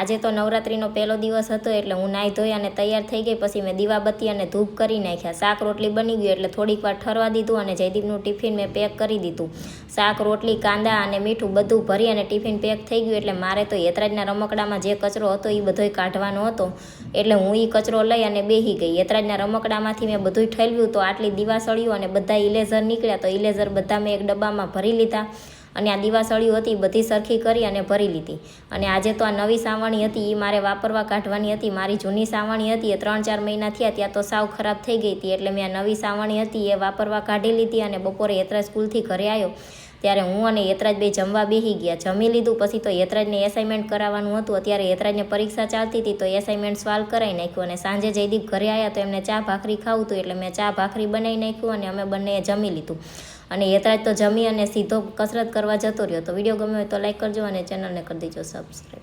આજે તો નવરાત્રિનો પહેલો દિવસ હતો એટલે હું નાહી ધોઈ અને તૈયાર થઈ ગઈ. પછી મેં દીવાબત્તી અને ધૂપ કરી નાખ્યા. શાક રોટલી બની ગયું એટલે થોડીક વાર ઠરવા દીધું અને જયદીપનું ટિફિન મેં પેક કરી દીધું. શાક, રોટલી, કાંદા અને મીઠું બધું ભરી અને ટિફિન પેક થઈ ગયું એટલે મારે તો યતરાજના રમકડામાં જે કચરો હતો એ બધોય કાઢવાનો હતો. એટલે હું એ કચરો લઈ અને બેહી ગઈ. યતરાજના રમકડામાંથી મેં બધું ઠેલવ્યું તો આટલી દીવા સળ્યું અને બધા ઇલેઝર નીકળ્યા તો ઇલેઝર બધા મેં એક ડબ્બામાં ભરી લીધા. અને આ દિવાસળીઓ હતી, બધી સરખી કરી અને ભરી લીધી. અને આજે તો આ નવી સાવણી હતી એ મારે વાપરવા કાઢવાની હતી. મારી જૂની સાવણી હતી, એ ત્રણ ચાર મહિના થયા, ત્યાં તો સાવ ખરાબ થઈ ગઈ હતી. એટલે મેં આ નવી સાવણી હતી, એ વાપરવા કાઢી લીધી અને બપોરે એત્ર સ્કૂલથી ઘરે આવ્યો. ત્યારે હું અને યતરાજ બે જમવા બેસી ગયા. જમી લીધું, પછી તો યતરાજને એસાઇનમેન્ટ કરાવવાનું હતું. અત્યારે યતરાજને પરીક્ષા ચાલતી હતી, તો એસાઇનમેન્ટ સોલ્વ કરાવી નાખ્યું અને સાંજે જયદીપ ઘરે આવ્યા તો એમને ચા ભાખરી ખાવું હતું એટલે મેં ચા ભાખરી બનાવી નાખ્યું અને અમે બંનેએ જમી લીધું. અને યતરાજ તો જમી અને સીધો કસરત કરવા જતો રહ્યો. તો વીડિયો ગમ્યો હોય તો લાઈક કરજો અને ચેનલને કરી દેજો સબસ્ક્રાઈબ